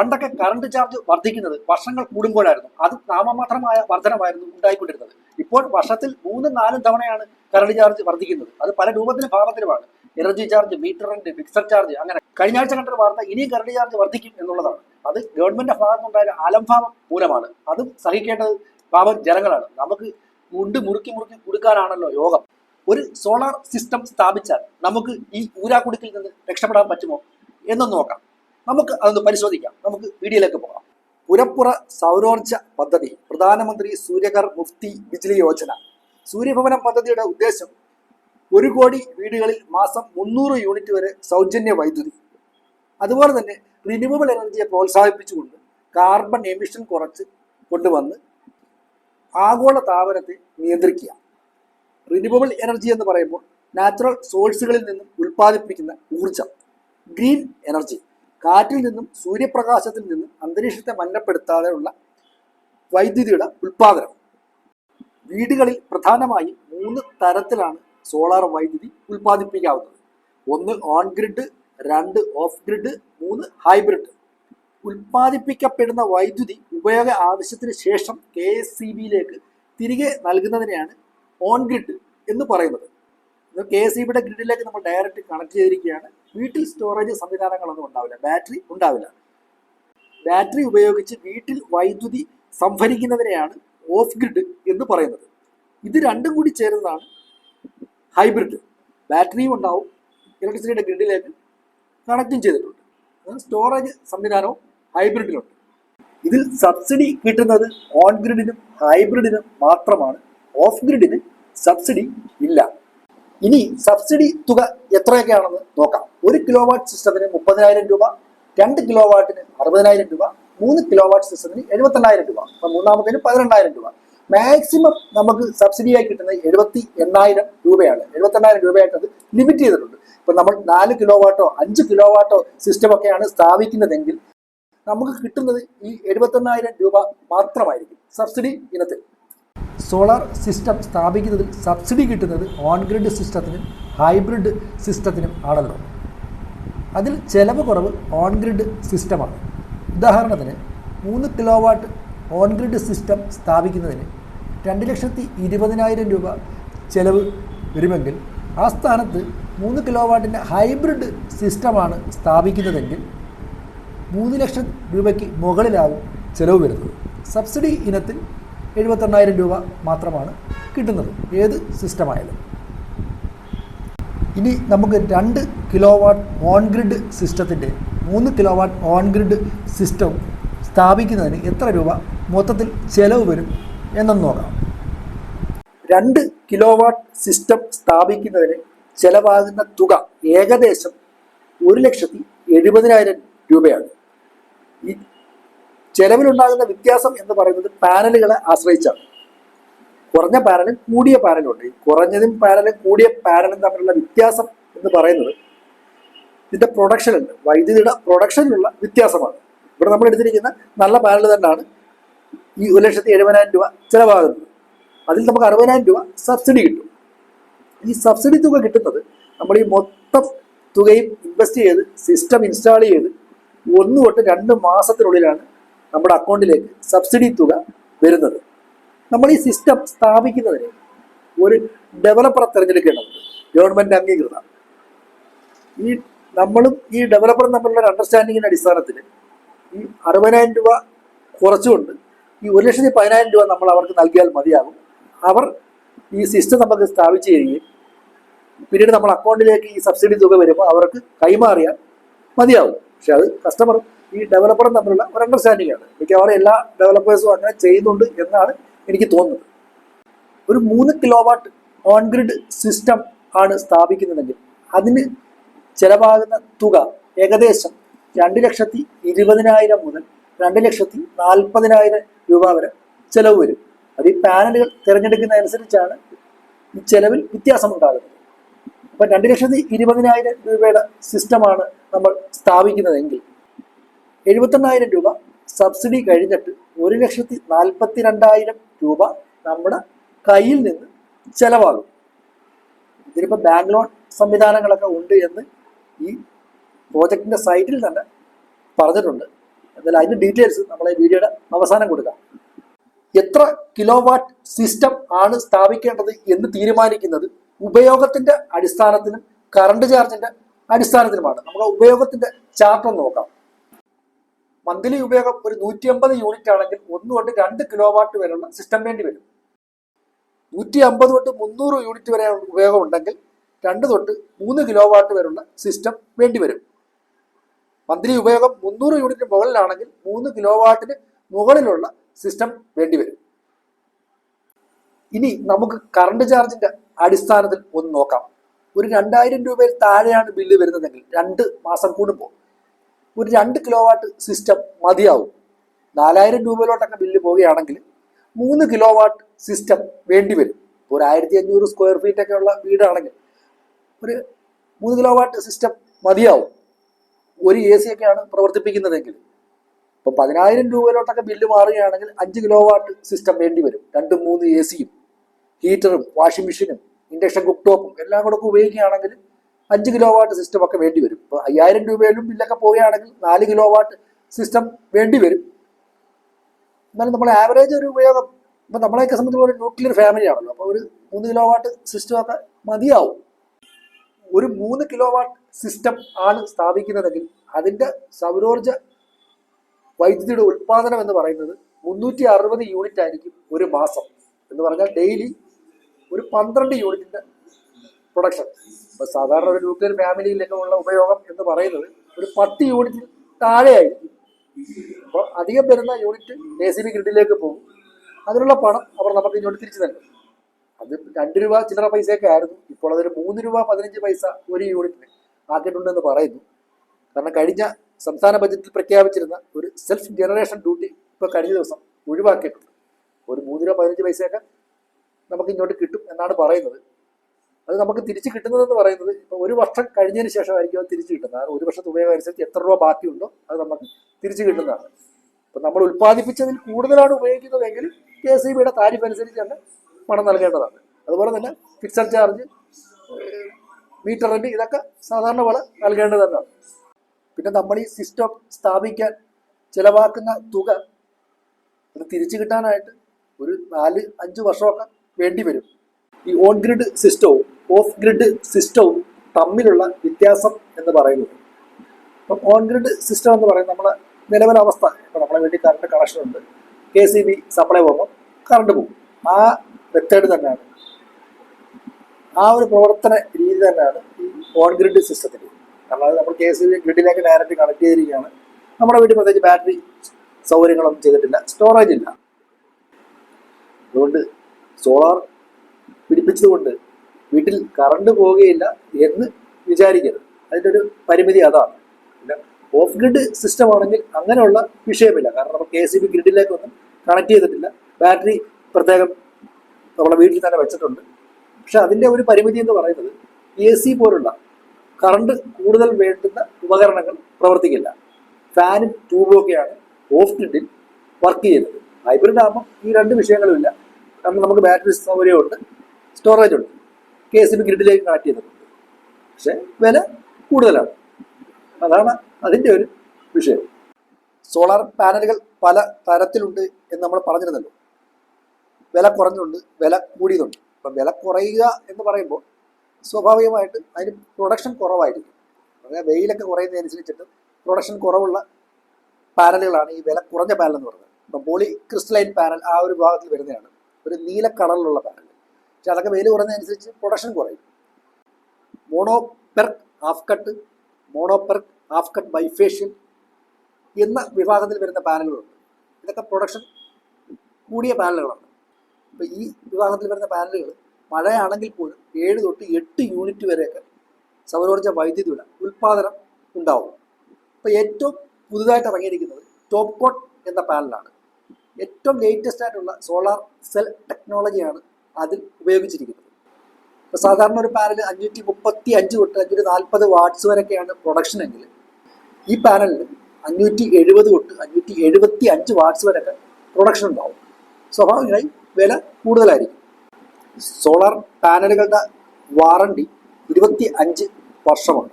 പണ്ടൊക്കെ current charge വർദ്ധിക്കുന്നത് വർഷങ്ങൾ കൂടുമ്പോഴായിരുന്നു. അത് നാമമാത്രമായ വർധനമായിരുന്നു ഉണ്ടായിക്കൊണ്ടിരുന്നത്. ഇപ്പോൾ വർഷത്തിൽ മൂന്നും നാലും തവണയാണ് കറണ്ട് ചാർജ് വർദ്ധിക്കുന്നത്. അത് പല രൂപത്തിലും ഭാഗത്തിലുമാണ് energy charge meter rent fixed charge അങ്ങനെ. കഴിഞ്ഞ ആഴ്ച കണ്ടൊരു വാർത്ത ഇനിയും കറണ്ട് ചാർജ് വർദ്ധിക്കും എന്നുള്ളതാണ്. അത് ഗവൺമെന്റിന്റെ ഭാഗത്തുണ്ടായ അലംഭാവം മൂലമാണ്. അതും സഹിക്കേണ്ടത് പാവം ജനങ്ങളാണ്. നമുക്ക് മുണ്ട് മുറുക്കി മുറുക്കി കൊടുക്കാനാണല്ലോ യോഗം. ഒരു സോളാർ സിസ്റ്റം സ്ഥാപിച്ചാൽ നമുക്ക് ഈ ഊരാക്കുടുക്കിൽ നിന്ന് രക്ഷപ്പെടാൻ പറ്റുമോ എന്ന് നോക്കാം. നമുക്ക് അതൊന്ന് പരിശോധിക്കാം. നമുക്ക് വീഡിയോയിലേക്ക് പോകാം. പുരപ്പുറ സൗരോർജ പദ്ധതി പ്രധാനമന്ത്രി സൂര്യകർ മുഫ്തി ബിജ്ലി യോജന. സൂര്യഭവന പദ്ധതിയുടെ ഉദ്ദേശം ഒരു കോടി വീടുകളിൽ മാസം മുന്നൂറ് യൂണിറ്റ് വരെ സൗജന്യ വൈദ്യുതി. അതുപോലെ തന്നെ റിന്യൂവബിൾ എനർജിയെ പ്രോത്സാഹിപ്പിച്ചുകൊണ്ട് കാർബൺ എമിഷൻ കുറച്ച് കൊണ്ടുവന്ന് ആഗോള താപനത്തെ നിയന്ത്രിക്കുക. റിന്യൂവബിൾ എനർജി എന്ന് പറയുമ്പോൾ നാച്ചുറൽ സോഴ്സുകളിൽ നിന്നും ഉൽപ്പാദിപ്പിക്കുന്ന ഊർജം ഗ്രീൻ എനർജി കാറ്റിൽ നിന്നും സൂര്യപ്രകാശത്തിൽ നിന്നും അന്തരീക്ഷത്തെ മലിനപ്പെടുത്താതെയുള്ള വൈദ്യുതിയുടെ ഉൽപാദനം. വീടുകളിൽ പ്രധാനമായും മൂന്ന് തരത്തിലാണ് സോളാർ വൈദ്യുതി ഉൽപ്പാദിപ്പിക്കാവുന്നത്. ഒന്ന് ഓൺ ഗ്രിഡ് രണ്ട് ഓഫ് ഗ്രിഡ് മൂന്ന് ഹൈബ്രിഡ് ഉൽപ്പാദിപ്പിക്കപ്പെടുന്ന വൈദ്യുതി ഉപയോഗ ആവശ്യത്തിന് ശേഷം കെ എസ് സി ബിയിലേക്ക് തിരികെ നൽകുന്നതിനെയാണ് ഓൺ ഗ്രിഡ് എന്ന് പറയുന്നത്. കെ എസ് ഇബിയുടെ ഗ്രിഡിലേക്ക് നമ്മൾ ഡയറക്റ്റ് കണക്ട് ചെയ്തിരിക്കുകയാണ്. വീട്ടിൽ സ്റ്റോറേജ് സംവിധാനങ്ങളൊന്നും ഉണ്ടാവില്ല. ബാറ്ററി ഉണ്ടാവില്ല. ബാറ്ററി ഉപയോഗിച്ച് വീട്ടിൽ വൈദ്യുതി സംഭരിക്കുന്നതിനെയാണ് ഓഫ് ഗ്രിഡ് എന്ന് പറയുന്നത്. ഇത് രണ്ടും കൂടി ചേരുന്നതാണ് ഹൈബ്രിഡ് ബാറ്ററിയും ഉണ്ടാവും. ഇലക്ട്രിസിറ്റിയുടെ ഗ്രിഡിലേക്ക് കണക്റ്റും ചെയ്തിട്ടുണ്ട്. സ്റ്റോറേജ് സംവിധാനവും ഹൈബ്രിഡിലുണ്ട് ഇതിൽ സബ്സിഡി കിട്ടുന്നത് ഓൺ ഗ്രിഡിനും ഹൈബ്രിഡിനും മാത്രമാണ്. ഓഫ് ഗ്രിഡിന് സബ്സിഡി ഇല്ല. ഇനി സബ്സിഡി തുക എത്രയൊക്കെയാണെന്ന് നോക്കാം. ഒരു കിലോ വാട്ട് സിസ്റ്റത്തിന് മുപ്പതിനായിരം രൂപ രണ്ട് കിലോ വാട്ടിന് അറുപതിനായിരം രൂപ മൂന്ന് കിലോ വാട്ട് സിസ്റ്റത്തിന് എഴുപത്തെണ്ണായിരം രൂപ അപ്പൊ മൂന്നാമത്തേന് പതിനെണ്ണായിരം രൂപ. മാക്സിമം നമുക്ക് സബ്സിഡിയായി കിട്ടുന്നത് എഴുപത്തി എണ്ണായിരം രൂപയാണ്. എഴുപത്തെണ്ണായിരം രൂപയായിട്ട് അത് ലിമിറ്റ് ചെയ്തിട്ടുണ്ട്. ഇപ്പൊ നമ്മൾ നാല് കിലോ വാട്ടോ അഞ്ച് കിലോ വാട്ടോ സിസ്റ്റം ഒക്കെയാണ് സ്ഥാപിക്കുന്നതെങ്കിൽ നമുക്ക് കിട്ടുന്നത് ഈ എഴുപത്തെണ്ണായിരം രൂപ മാത്രമായിരിക്കും സബ്സിഡി ഇനത്തിൽ. സോളാർ സിസ്റ്റം സ്ഥാപിക്കുന്നതിൽ സബ്സിഡി കിട്ടുന്നത് ഓൺ ഗ്രിഡ് സിസ്റ്റത്തിനും ഹൈബ്രിഡ് സിസ്റ്റത്തിനും ആണല്ലോ. അതിൽ ചെലവ് കുറവ് ഓൺ ഗ്രിഡ് സിസ്റ്റമാണ്. ഉദാഹരണത്തിന് മൂന്ന് kilo watt on grid system സ്ഥാപിക്കുന്നതിന് രണ്ട് ലക്ഷത്തി ഇരുപതിനായിരം രൂപ ചെലവ് വരുമെങ്കിൽ ആ സ്ഥാനത്ത് മൂന്ന് കിലോ വാട്ടിന്റെ ഹൈബ്രിഡ് സിസ്റ്റമാണ് സ്ഥാപിക്കുന്നതെങ്കിൽ മൂന്ന് ലക്ഷം രൂപയ്ക്ക് മുകളിലാവും ചെലവ് വരുന്നത്. സബ്സിഡി ഇനത്തിൽ എഴുപത്തെണ്ണായിരം രൂപ മാത്രമാണ് കിട്ടുന്നത്. ഏത് സിസ്റ്റമായാലും. ഇനി നമുക്ക് രണ്ട് കിലോ വാട്ട് ഓൺ ഗ്രിഡ് സിസ്റ്റത്തിന്റെ മൂന്ന് kilo watt on grid system സ്ഥാപിക്കുന്നതിന് എത്ര രൂപ മൊത്തത്തിൽ ചെലവ് വരും എന്നൊന്ന് നോക്കാം. രണ്ട് കിലോ വാട്ട് സിസ്റ്റം സ്ഥാപിക്കുന്നതിന് ചെലവാകുന്ന തുക ഏകദേശം ഒരു ലക്ഷത്തി എഴുപതിനായിരം രൂപയാണ്. ഈ ചെലവിലുണ്ടാകുന്ന വ്യത്യാസം എന്ന് പറയുന്നത് പാനലുകളെ ആശ്രയിച്ചാണ്. കുറഞ്ഞ പാനലും കൂടിയ പാനലും ഉണ്ട് ഈ കുറഞ്ഞതും പാനലും കൂടിയ പാനലും തമ്മിലുള്ള വ്യത്യാസം എന്ന് പറയുന്നത് ഇതിന്റെ പ്രൊഡക്ഷൻ ഉണ്ട്. വൈദ്യുതിയുടെ പ്രൊഡക്ഷനിലുള്ള വ്യത്യാസമാണ്. ഇവിടെ നമ്മൾ എടുത്തിരിക്കുന്ന നല്ല പാനൽ തന്നെയാണ് ഈ ഒരു ലക്ഷത്തി എഴുപതിനായിരം രൂപ ചിലവാകുന്നത്. അതിൽ നമുക്ക് അറുപതിനായിരം രൂപ സബ്സിഡി കിട്ടും. ഈ സബ്സിഡി തുക കിട്ടുന്നത് നമ്മൾ ഈ മൊത്തം തുകയും ഇൻവെസ്റ്റ് ചെയ്ത് സിസ്റ്റം ഇൻസ്റ്റാൾ ചെയ്ത് ഒന്ന് തൊട്ട് രണ്ട് മാസത്തിനുള്ളിലാണ് നമ്മുടെ അക്കൗണ്ടിലേക്ക് സബ്സിഡി തുക വരുന്നത്. നമ്മൾ ഈ സിസ്റ്റം സ്ഥാപിക്കുന്നതിന് ഒരു ഡെവലപ്പറെ തിരഞ്ഞെടുക്കേണ്ടതുണ്ട്. ഗവൺമെന്റ് അംഗീകൃത ഈ നമ്മളും ഈ ഡെവലപ്പറും തമ്മിലുള്ള അണ്ടർസ്റ്റാൻഡിങ്ങിന്റെ അടിസ്ഥാനത്തിൽ ഈ അറുപതിനായിരം രൂപ കുറച്ചുകൊണ്ട് ഈ ഒരു ലക്ഷത്തി പതിനായിരം രൂപ നമ്മൾ അവർക്ക് നൽകിയാൽ മതിയാകും. അവർ ഈ സിസ്റ്റം നമുക്ക് സ്ഥാപിച്ചു തരികയും പിന്നീട് നമ്മൾ അക്കൗണ്ടിലേക്ക് ഈ സബ്സിഡി തുക വരുമ്പോൾ അവർക്ക് കൈമാറിയാൽ മതിയാവും പക്ഷെ അത് കസ്റ്റമറും ഈ ഡെവലപ്പറും തമ്മിലുള്ള ഒരു അണ്ടർസ്റ്റാൻഡിംഗ് ആണ്. മിക്കവാറും എല്ലാ ഡെവലപ്പേഴ്സും അങ്ങനെ ചെയ്യുന്നുണ്ട് എന്നാണ് എനിക്ക് തോന്നുന്നത്. ഒരു മൂന്ന് kilo watt on grid system ആണ് സ്ഥാപിക്കുന്നതെങ്കിൽ അതിന് ചെലവാകുന്ന തുക ഏകദേശം രണ്ട് ലക്ഷത്തി ഇരുപതിനായിരം മുതൽ രണ്ട് ലക്ഷത്തി നാൽപ്പതിനായിരം രൂപ വരെ ചിലവ് വരും. അത് ഈ പാനലുകൾ തിരഞ്ഞെടുക്കുന്നതനുസരിച്ചാണ് ഈ ചെലവിൽ വ്യത്യാസമുണ്ടാകുന്നത്. അപ്പം രണ്ട് ലക്ഷത്തി ഇരുപതിനായിരം രൂപയുടെ സിസ്റ്റമാണ് നമ്മൾ സ്ഥാപിക്കുന്നതെങ്കിൽ എഴുപത്തെണ്ണായിരം രൂപ സബ്സിഡി കഴിഞ്ഞിട്ട് ഒരു ലക്ഷത്തി നാൽപ്പത്തി രണ്ടായിരം രൂപ നമ്മുടെ കയ്യിൽ നിന്ന് ചെലവാകും. ഇതിനിപ്പോൾ ബാങ്ക് ലോൺ സംവിധാനങ്ങളൊക്കെ ഉണ്ട് എന്ന് ഈ പ്രോജക്റ്റിന്റെ സൈറ്റിൽ തന്നെ പറഞ്ഞിട്ടുണ്ട്. എന്നാൽ അതിന്റെ ഡീറ്റെയിൽസ് ഈ വീഡിയോയുടെ അവസാനം കൊടുക്കാം. എത്ര കിലോ വാട്ട് സിസ്റ്റം ആണ് സ്ഥാപിക്കേണ്ടത് എന്ന് തീരുമാനിക്കുന്നത് ഉപയോഗത്തിന്റെ അടിസ്ഥാനത്തിലും കറണ്ട് ചാർജിന്റെ അടിസ്ഥാനത്തിലുമാണ് നമുക്ക് ഉപയോഗത്തിന്റെ ചാർട്ട് നോക്കാം. മന്ത്ലി ഉപയോഗം ഒരു നൂറ്റി അമ്പത് യൂണിറ്റ് ആണെങ്കിൽ ഒന്ന് തൊട്ട് രണ്ട് കിലോ വാട്ട് വരെയുള്ള സിസ്റ്റം വേണ്ടി വരും. നൂറ്റി അമ്പത് തൊട്ട് മുന്നൂറ് യൂണിറ്റ് വരെ ഉപയോഗം ഉണ്ടെങ്കിൽ രണ്ട് തൊട്ട് മൂന്ന് കിലോ വാട്ട് വരെയുള്ള സിസ്റ്റം വേണ്ടി വരും. മന്ത്ലി ഉപയോഗം മുന്നൂറ് യൂണിറ്റ് മുകളിലാണെങ്കിൽ മൂന്ന് കിലോ വാട്ടിന് മുകളിലുള്ള സിസ്റ്റം വേണ്ടി വരും. ഇനി നമുക്ക് കറണ്ട് ചാർജിന്റെ അടിസ്ഥാനത്തിൽ ഒന്ന് നോക്കാം. ഒരു രണ്ടായിരം രൂപയിൽ താഴെയാണ് ബില്ല് വരുന്നതെങ്കിൽ രണ്ട് മാസം കൂടുമ്പോൾ ഒരു രണ്ട് കിലോ വാട്ട് സിസ്റ്റം മതിയാവും. നാലായിരം രൂപയിലോട്ടൊക്കെ ബില്ല് പോവുകയാണെങ്കിൽ മൂന്ന് കിലോ വാട്ട് സിസ്റ്റം വേണ്ടി വരും. ഒരു ആയിരത്തി അഞ്ഞൂറ് സ്ക്വയർ ഫീറ്റ് ഒക്കെ ഉള്ള വീടാണെങ്കിൽ ഒരു മൂന്ന് കിലോ വാട്ട് സിസ്റ്റം മതിയാവും. ഒരു എ സി ഒക്കെയാണ് പ്രവർത്തിപ്പിക്കുന്നതെങ്കിൽ. ഇപ്പം പതിനായിരം രൂപയിലോട്ടൊക്കെ ബില്ല് മാറുകയാണെങ്കിൽ അഞ്ച് കിലോ വാട്ട് സിസ്റ്റം വേണ്ടി വരും. രണ്ടും മൂന്ന് എ സിയും ഹീറ്ററും വാഷിംഗ് മെഷീനും ഇൻഡക്ഷൻ കുക്ക് ടോപ്പും എല്ലാം കൂടെ ഉപയോഗിക്കുകയാണെങ്കിൽ അഞ്ച് കിലോ വാട്ട് സിസ്റ്റം ഒക്കെ വേണ്ടി വരും. ഇപ്പോൾ അയ്യായിരം രൂപയിലും ബില്ലൊക്കെ പോവുകയാണെങ്കിൽ നാല് കിലോ വാട്ട് സിസ്റ്റം വേണ്ടി വരും. എന്നാലും നമ്മൾ ആവറേജ് ഒരു ഉപയോഗം ഇപ്പം നമ്മളെയൊക്കെ സംബന്ധിച്ചുള്ള ഒരു ന്യൂക്ലിയർ ഫാമിലി ആണല്ലോ. അപ്പോൾ ഒരു മൂന്ന് കിലോ വാട്ട് സിസ്റ്റം ഒക്കെ മതിയാവും. ഒരു മൂന്ന് കിലോ വാട്ട് സിസ്റ്റം ആണ് സ്ഥാപിക്കുന്നതെങ്കിൽ അതിന്റെ സൗരോർജ വൈദ്യുതിയുടെ ഉൽപ്പാദനം എന്ന് പറയുന്നത് മുന്നൂറ്റി അറുപത് യൂണിറ്റ് ആയിരിക്കും ഒരു മാസം. എന്ന് പറഞ്ഞാൽ ഡെയിലി ഒരു പന്ത്രണ്ട് യൂണിറ്റിന്റെ പ്രൊഡക്ഷൻ ഇപ്പൊ സാധാരണ ഒരു ന്യൂക്ലിയർ ഫാമിലിയിലൊക്കെ ഉള്ള ഉപയോഗം എന്ന് പറയുന്നത് ഒരു പത്ത് യൂണിറ്റിൽ താഴെയായിരിക്കും. അപ്പോൾ അധികം വരുന്ന യൂണിറ്റ് എ സി ബി ഗ്രിഡിലേക്ക് പോകും. അതിനുള്ള പണം അവർ നമുക്ക് ഇങ്ങോട്ട് തിരിച്ചു നൽകും. അത് രണ്ട് രൂപ ചില്ലറ പൈസയൊക്കെ ആയിരുന്നു. ഇപ്പോൾ അതൊരു മൂന്ന് രൂപ പതിനഞ്ച് പൈസ ഒരു യൂണിറ്റിന് ആക്കിയിട്ടുണ്ടെന്ന് പറയുന്നു. കാരണം കഴിഞ്ഞ സംസ്ഥാന ബജറ്റിൽ പ്രഖ്യാപിച്ചിരുന്ന ഒരു സെൽഫ് ജനറേഷൻ ഡ്യൂട്ടി ഇപ്പോൾ കഴിഞ്ഞ ദിവസം ഒഴിവാക്കിയിട്ടുണ്ട്. ഒരു മൂന്ന് രൂപ പതിനഞ്ച് പൈസയൊക്കെ നമുക്ക് ഇങ്ങോട്ട് കിട്ടും എന്നാണ് പറയുന്നത്. അത് നമുക്ക് തിരിച്ച് കിട്ടുന്നതെന്ന് പറയുന്നത് ഇപ്പോൾ ഒരു വർഷം കഴിഞ്ഞതിന് ശേഷമായിരിക്കും അത് തിരിച്ച് കിട്ടുന്നത്. ഒരു വർഷത്തെ ഉപയോഗം അനുസരിച്ച് എത്ര രൂപ ബാക്കിയുണ്ടോ അത് നമുക്ക് തിരിച്ച് കിട്ടുന്നതാണ്. ഇപ്പം നമ്മൾ ഉൽപ്പാദിപ്പിച്ചതിൽ കൂടുതലാണ് ഉപയോഗിക്കുന്നതെങ്കിൽ കെ എസ് ഇ ബിയുടെ താരിഫ് അനുസരിച്ച് തന്നെ പണം നൽകേണ്ടതാണ്. അതുപോലെ തന്നെ ഫിക്സഡ് ചാർജ് മീറ്റർ റെന്റ് ഇതൊക്കെ സാധാരണ പോലെ നൽകേണ്ടത് തന്നെയാണ്. പിന്നെ നമ്മൾ ഈ സിസ്റ്റം സ്ഥാപിക്കാൻ ചിലവാക്കുന്ന തുക അത് തിരിച്ചു കിട്ടാനായിട്ട് ഒരു നാല് അഞ്ച് വർഷമൊക്കെ വേണ്ടി വരും. ഈ ഓൺ ഗ്രിഡ് സിസ്റ്റവും ഓഫ് ഗ്രിഡ് സിസ്റ്റവും തമ്മിലുള്ള വ്യത്യാസം എന്ന് പറയുന്നത്. അപ്പം ഓൺ ഗ്രിഡ് സിസ്റ്റം എന്ന് പറയുന്നത് നമ്മളെ നിലവിലെ അവസ്ഥ. ഇപ്പം നമ്മളെ വേണ്ടി കറണ്ട് കണക്ഷൻ ഉണ്ട്. കെ സി ബി സപ്ലൈ പോകുമ്പോൾ കറണ്ട് പോകും. ആ മെത്തേഡ് തന്നെയാണ്. ആ ഒരു പ്രവർത്തന രീതി തന്നെയാണ് ഈ ഓൺ ഗ്രിഡ് സിസ്റ്റത്തിൽ കാരണം നമ്മൾ കെ സി ബി ഗ്രിഡിലേക്ക് ഡയറക്റ്റ് കണക്ട് ചെയ്തിരിക്കുകയാണ്. നമ്മുടെ വീട്ടിൽ പ്രത്യേകിച്ച് ബാറ്ററി സൗകര്യങ്ങളൊന്നും ചെയ്തിട്ടില്ല. സ്റ്റോറേജ് ഇല്ല. അതുകൊണ്ട് സോളാർ പിടിപ്പിച്ചതുകൊണ്ട് വീട്ടിൽ കറണ്ട് പോവുകയില്ല എന്ന് വിചാരിക്കരുത്. അതിന്റെ ഒരു പരിമിതി അതാണ്. പിന്നെ ഓഫ് ഗ്രിഡ് സിസ്റ്റം ആണെങ്കിൽ അങ്ങനെയുള്ള വിഷയമില്ല. കാരണം നമ്മൾ കെ സി ബി ഗ്രിഡിലേക്കൊന്നും കണക്ട് ചെയ്തിട്ടില്ല. ബാറ്ററി പ്രത്യേകം നമ്മളെ വീട്ടിൽ തന്നെ വെച്ചിട്ടുണ്ട്. പക്ഷെ അതിന്റെ ഒരു പരിമിതി എന്ന് പറയുന്നത് എ സി പോലുള്ള കറണ്ട് കൂടുതൽ വേണ്ടുന്ന ഉപകരണങ്ങൾ പ്രവർത്തിക്കില്ല. ഫാനും ട്യൂബും ഒക്കെയാണ് ഓഫ് ഗ്രിഡിൽ വർക്ക് ചെയ്യുന്നത്. ഹൈബ്രിഡ് ആകുമ്പോൾ ഈ രണ്ട് വിഷയങ്ങളുമില്ല. കാരണം നമുക്ക് ബാറ്ററി സൗകര്യമുണ്ട് സ്റ്റോറേജ് ഉണ്ട്. കെ എസ് ബി ഗ്രിഡിലേക്ക് കണക്ട് ചെയ്തിട്ടുണ്ട്. പക്ഷെ വില കൂടുതലാണ്. അതാണ് അതിന്റെ ഒരു വിഷയം. സോളാർ പാനലുകൾ പല തരത്തിലുണ്ട് എന്ന് നമ്മൾ പറഞ്ഞിരുന്നല്ലോ. വില കുറഞ്ഞുണ്ട് വില കൂടിയതുണ്ട്. അപ്പം വില കുറയുക എന്ന് പറയുമ്പോൾ സ്വാഭാവികമായിട്ട് അതിന് പ്രൊഡക്ഷൻ കുറവായിരിക്കും. അതായത് വെയിലൊക്കെ കുറയുന്നതനുസരിച്ചിട്ട് പ്രൊഡക്ഷൻ കുറവുള്ള പാനലുകളാണ് ഈ വില കുറഞ്ഞ പാനൽ എന്ന് പറയുന്നത് ഇപ്പം പോളി ക്രിസ്റ്റലൈൻ പാനൽ ആ ഒരു ഭാഗത്തിൽ വരുന്നതാണ്. ഒരു നീല കളറിലുള്ള പാനൽ. പക്ഷെ അതൊക്കെ വെയിൽ കുറയുന്നതനുസരിച്ച് പ്രൊഡക്ഷൻ കുറയും. Mono perc half cut mono perc half cut bifacial എന്ന വിഭാഗത്തിൽ വരുന്ന പാനലുകളുണ്ട്. ഇതൊക്കെ പ്രൊഡക്ഷൻ കൂടിയ പാനലുകളാണ്. അപ്പോൾ ഈ വിഭാഗത്തിൽ വരുന്ന പാനലുകൾ മഴയാണെങ്കിൽ പോലും ഏഴ് തൊട്ട് എട്ട് യൂണിറ്റ് വരെയൊക്കെ സൗരോർജ വൈദ്യുതിയുടെ ഉൽപ്പാദനം ഉണ്ടാവും. അപ്പോൾ ഏറ്റവും പുതുതായിട്ട് ഇറങ്ങിയിരിക്കുന്നത് ടോപ്പ് കോട്ട് എന്ന പാനലാണ്. ഏറ്റവും ലേറ്റസ്റ്റ് ആയിട്ടുള്ള സോളാർ സെൽ ടെക്നോളജിയാണ് അതിൽ ഉപയോഗിച്ചിരിക്കുന്നത്. ഇപ്പോൾ സാധാരണ ഒരു പാനൽ അഞ്ഞൂറ്റി മുപ്പത്തി അഞ്ച് തൊട്ട് അഞ്ഞൂറ്റി നാൽപ്പത് വാട്ട്സ് വരെയൊക്കെയാണ് പ്രൊഡക്ഷൻ എങ്കിൽ ഈ പാനലിൽ അഞ്ഞൂറ്റി എഴുപത് തൊട്ട് അഞ്ഞൂറ്റി എഴുപത്തി അഞ്ച് വാട്ട്സ് വരെയൊക്കെ പ്രൊഡക്ഷൻ ഉണ്ടാവും. സ്വാഭാവികമായി വില കൂടുതലായിരിക്കും. സോളാർ പാനലുകളുടെ വാറണ്ടി ഇരുപത്തി അഞ്ച് വർഷമാണ്.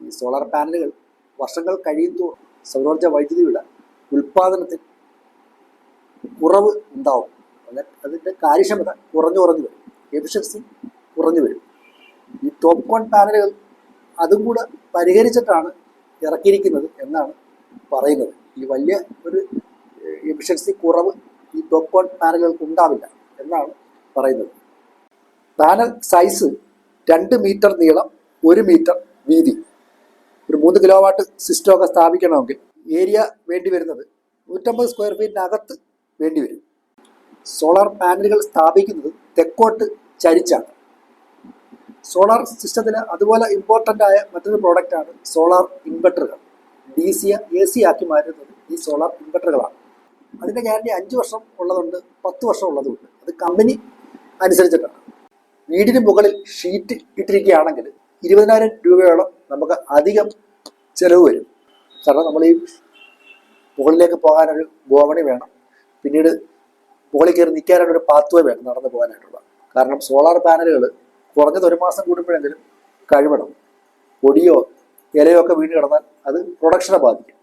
ഈ സോളാർ പാനലുകൾ വർഷങ്ങൾ കഴിയുമ്പോൾ തോറും സൗരോർജ വൈദ്യുതിയുടെ ഉൽപാദനത്തിൽ കുറവ് ഉണ്ടാവും. അതിന്റെ കാര്യക്ഷമത കുറഞ്ഞു കുറഞ്ഞു വരും. എഫിഷ്യൻസി കുറഞ്ഞു വരും. ഈ ടോപ്പ് കോൺ പാനലുകൾ അതും കൂടെ പരിഹരിച്ചിട്ടാണ് ഇറക്കിയിരിക്കുന്നത് എന്നാണ് പറയുന്നത്. ഈ വലിയ ഒരു എഫിഷ്യൻസി കുറവ് ഈ ടോപ്പ് കോൺ പാനലുകൾക്ക് ഉണ്ടാവില്ല എന്നാണ് പറയുന്നത്. പാനൽ സൈസ് രണ്ട് മീറ്റർ നീളം ഒരു മീറ്റർ വീതി. ഒരു മൂന്ന് കിലോ വാട്ട് സിസ്റ്റമൊക്കെ സ്ഥാപിക്കണമെങ്കിൽ ഏരിയ വേണ്ടി വരുന്നത് നൂറ്റമ്പത് സ്ക്വയർ ഫീറ്റിനകത്ത് വേണ്ടി വരും. സോളാർ പാനലുകൾ സ്ഥാപിക്കുന്നത് തെക്കോട്ട് ചരിച്ചാണ്. സോളാർ സിസ്റ്റത്തിന് അതുപോലെ ഇമ്പോർട്ടന്റ് ആയ മറ്റൊരു പ്രോഡക്റ്റാണ് സോളാർ ഇൻവെർട്ടറുകൾ. ഡി സി എ സി ആക്കി മാറ്റുന്നത് ഈ സോളാർ ഇൻവെർട്ടറുകളാണ്. അതിന്റെ ഗ്യാരണ്ടി അഞ്ച് വർഷം ഉള്ളതുണ്ട് പത്ത് വർഷം ഉള്ളതുണ്ട് അത് കമ്പനി അനുസരിച്ചിട്ടാണ്. വീടിന് മുകളിൽ ഷീറ്റ് ഇട്ടിരിക്കുകയാണെങ്കിൽ ഇരുപതിനായിരം രൂപയോളം നമുക്ക് അധികം ചിലവ് വരും. കാരണം നമ്മൾ ഈ മുകളിലേക്ക് പോകാനൊരു ഗോവണി വേണം. പിന്നീട് മുകളിൽ കയറി നിൽക്കാനൊരു പാത്വേ വേണം നടന്നു പോകാനായിട്ടുള്ള. കാരണം സോളാർ പാനലുകൾ കുറഞ്ഞത് ഒരു മാസം കൂടുമ്പോഴെങ്കിലും കഴിവണം. പൊടിയോ ഇലയോ ഒക്കെ വീണ് കിടന്നാൽ അത് പ്രൊഡക്ഷനെ ബാധിക്കും.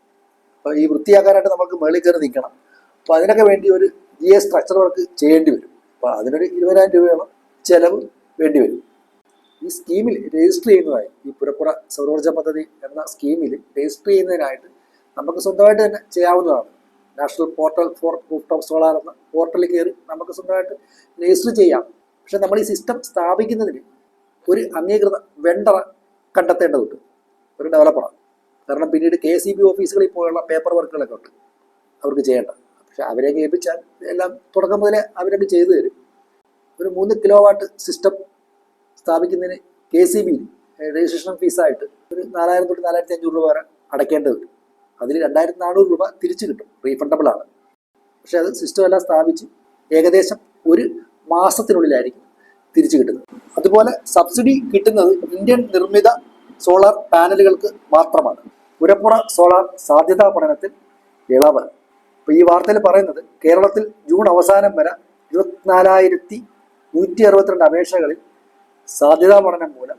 അപ്പോൾ ഈ വൃത്തിയാക്കാനായിട്ട് നമുക്ക് മുകളിൽ കയറി നിൽക്കണം. അപ്പോൾ അതിനൊക്കെ വേണ്ടി ഒരു ജി സ്ട്രക്ചർ വർക്ക് ചെയ്യേണ്ടി വരും. അപ്പോൾ അതിനൊരു ഇരുപതിനായിരം രൂപയോളം ചിലവ് വേണ്ടി വരും. ഈ സ്കീമിൽ രജിസ്റ്റർ ചെയ്യുന്നതായി ഈ പുരപ്പുറ സൗരോർജ പദ്ധതി എന്ന സ്കീമിൽ രജിസ്റ്റർ ചെയ്യുന്നതിനായിട്ട് നമുക്ക് സ്വന്തമായിട്ട് തന്നെ ചെയ്യാവുന്നതാണ്. National portal for roof top solar എന്ന പോർട്ടലിൽ കയറി നമുക്ക് സ്വന്തമായിട്ട് രജിസ്റ്റർ ചെയ്യാം. പക്ഷെ നമ്മൾ ഈ സിസ്റ്റം സ്ഥാപിക്കുന്നതിന് ഒരു അംഗീകൃത വെണ്ടർ കണ്ടെത്തേണ്ടതുണ്ട്. ഒരു ഡെവലപ്പറാണ് കാരണം പിന്നീട് കെ സി ബി ഓഫീസുകളിൽ പോയുള്ള പേപ്പർ വർക്കുകളൊക്കെ ഉണ്ട്. അവർക്ക് ചെയ്യേണ്ട. പക്ഷെ അവരെ ഏൽപ്പിച്ചാൽ എല്ലാം തുടക്കം മുതലേ അവരൊക്കെ ചെയ്തു തരും. ഒരു മൂന്ന് കിലോ വാട്ട് സിസ്റ്റം സ്ഥാപിക്കുന്നതിന് കെ സി ബിയിൽ രജിസ്ട്രേഷൻ ഫീസായിട്ട് ഒരു നാലായിരം തൊട്ട് നാലായിരത്തി അഞ്ഞൂറ് രൂപ വരെ അടയ്ക്കേണ്ടതുണ്ട്. അതിൽ രണ്ടായിരത്തി നാനൂറ് രൂപ തിരിച്ചു കിട്ടും. റീഫണ്ടബിൾ ആണ്. പക്ഷെ അത് സിസ്റ്റം എല്ലാം സ്ഥാപിച്ച് ഏകദേശം ഒരു മാസത്തിനുള്ളിലായിരിക്കും തിരിച്ചു കിട്ടുന്നത്. അതുപോലെ സബ്സിഡി കിട്ടുന്നത് ഇന്ത്യൻ നിർമ്മിത സോളാർ പാനലുകൾക്ക് മാത്രമാണ്. പുരപ്പുറ സോളാർ സാധ്യതാ പഠനത്തിൽ ഇളവ്. ഇപ്പോൾ ഈ വാർത്തയിൽ പറയുന്നത് കേരളത്തിൽ ജൂൺ അവസാനം വരെ ഇരുപത്തിനാലായിരത്തി നൂറ്റി അറുപത്തിരണ്ട് അപേക്ഷകളിൽ സാധ്യതാ പഠനം മൂലം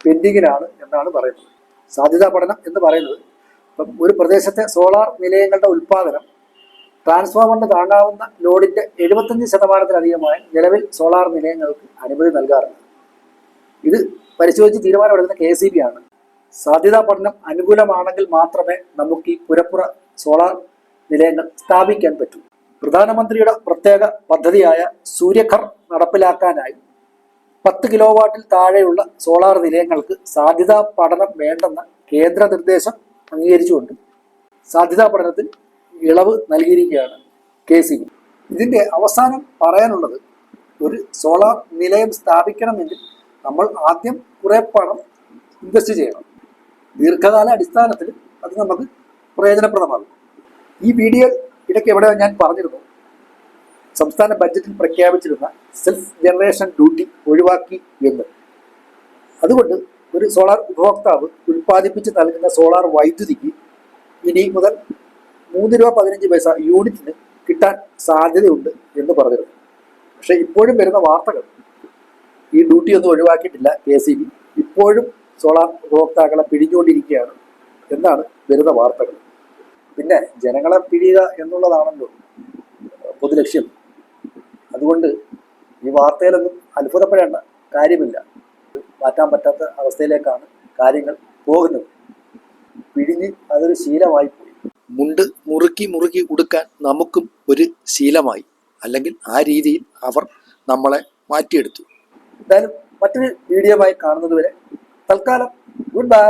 പെൻഡിങ്ങിലാണ് എന്നാണ് പറയുന്നത്. സാധ്യതാ പഠനം എന്ന് പറയുന്നത് ഇപ്പം ഒരു പ്രദേശത്തെ സോളാർ നിലയങ്ങളുടെ ഉൽപ്പാദനം ട്രാൻസ്ഫോമറിന് താങ്ങാവുന്ന ലോഡിന്റെ എഴുപത്തഞ്ച് ശതമാനത്തിലധികമായി നിലവിൽ സോളാർ നിലയങ്ങൾക്ക് അനുമതി നൽകാറുണ്ട്. ഇത് പരിശോധിച്ച് തീരുമാനമെടുക്കുന്ന കെ സി ബി ആണ്. സാധ്യതാ പഠനം അനുകൂലമാണെങ്കിൽ മാത്രമേ നമുക്ക് ഈ പുരപ്പുറ സോളാർ നിലയങ്ങൾ സ്ഥാപിക്കാൻ പറ്റൂ. പ്രധാനമന്ത്രിയുടെ പ്രത്യേക പദ്ധതിയായ സൂര്യഘർ നടപ്പിലാക്കാനായി പത്ത് കിലോ വാട്ടിൽ താഴെയുള്ള സോളാർ നിലയങ്ങൾക്ക് സാധ്യതാ പഠനം വേണ്ടെന്ന കേന്ദ്ര നിർദ്ദേശം അംഗീകരിച്ചുകൊണ്ട് സാധ്യതാ പഠനത്തിൽ ഇളവ് നൽകിയിരിക്കുകയാണ് കെ സി ബി. ഇതിന്റെ അവസാനം പറയാനുള്ളത് ഒരു സോളാർ നിലയം സ്ഥാപിക്കണമെങ്കിൽ നമ്മൾ ആദ്യം കുറേ പണം ഇൻവെസ്റ്റ് ചെയ്യണം. ദീർഘകാല അടിസ്ഥാനത്തിൽ അത് നമുക്ക് പ്രയോജനപ്രദമാകും. ഈ വീഡിയോ ഇടയ്ക്ക് എവിടെ ഞാൻ പറഞ്ഞിരുന്നു. സംസ്ഥാന ബഡ്ജറ്റിൽ പ്രഖ്യാപിച്ചിരുന്ന സെൽഫ് ജനറേഷൻ ഡ്യൂട്ടി ഒഴിവാക്കി എന്ന്. അതുകൊണ്ട് ഒരു സോളാർ ഉപഭോക്താവ് ഉൽപ്പാദിപ്പിച്ച് നൽകുന്ന സോളാർ വൈദ്യുതിക്ക് ഇനി മുതൽ മൂന്ന് രൂപ പതിനഞ്ച് പൈസ യൂണിറ്റിന് കിട്ടാൻ സാധ്യതയുണ്ട് എന്ന് പറഞ്ഞിരുന്നു. പക്ഷെ ഇപ്പോഴും വരുന്ന വാർത്തകൾ ഈ ഡ്യൂട്ടി ഒന്നും ഒഴിവാക്കിയിട്ടില്ല കെ സി ബി. ഇപ്പോഴും സോളാർ ഉപഭോക്താക്കളെ പിഴിഞ്ഞുകൊണ്ടിരിക്കുകയാണ് എന്നാണ് വരുന്ന വാർത്തകൾ. പിന്നെ ജനങ്ങളെ പിഴിയുക എന്നുള്ളതാണല്ലോ പൊതുലക്ഷ്യം. അതുകൊണ്ട് ഈ വാർത്തയിലൊന്നും അത്ഭുതപ്പെടേണ്ട കാര്യമില്ല. മാറ്റാൻ പറ്റാത്ത അവസ്ഥയിലേക്കാണ് കാര്യങ്ങൾ പോകുന്നത്. പിഴിഞ്ഞ് അതൊരു ശീലമായി പോയി. മുണ്ട് മുറുക്കി മുറുക്കി ഉടുക്കാൻ നമുക്കും ഒരു ശീലമായി. അല്ലെങ്കിൽ ആ രീതിയിൽ അവർ നമ്മളെ മാറ്റിയെടുത്തു. എന്തായാലും മറ്റൊരു വീഡിയോമായി കാണുന്നത് വരെ തൽക്കാലം ഗുഡ് ബൈ